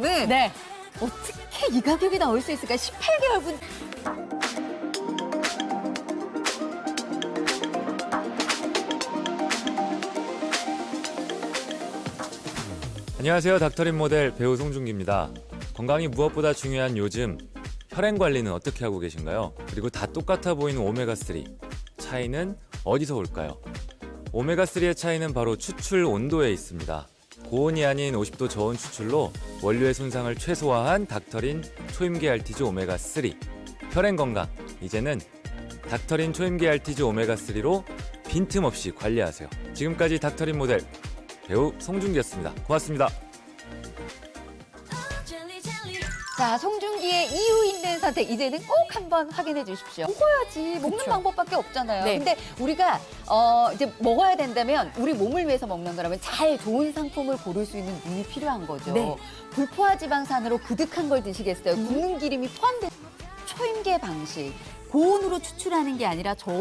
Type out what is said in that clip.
네. 어떻게 이 가격이 나올 수 있을까? 18개월 분. 안녕하세요. 닥터린 모델 배우 송중기입니다. 건강이 무엇보다 중요한 요즘 혈행 관리는 어떻게 하고 계신가요? 그리고 다 똑같아 보이는 오메가3 차이는 어디서 올까요? 오메가3의 차이는 바로 추출 온도에 있습니다. 고온이 아닌 50도 저온 추출로 원료의 손상을 최소화한 닥터린 초임계 알티즈 오메가3 혈행 건강 이제는 닥터린 초임계 알티즈 오메가3로 빈틈없이 관리하세요. 지금까지 닥터린 모델 배우 송중기였습니다. 고맙습니다. 자, 송중기의 이유 있는 선택 이제는 꼭 한번 확인해 주십시오. 먹어야지. 먹는 그쵸. 방법밖에 없잖아요. 네. 근데 우리가 어 이제 먹어야 된다면 우리 몸을 위해서 먹는 거라면 잘 좋은 상품을 고를 수 있는 눈이 필요한 거죠. 네. 불포화 지방산으로 그득한 걸 드시겠어요? 음. 굽는 기름이 포함된 초임계 방식. 고온으로 추출하는 게 아니라 저온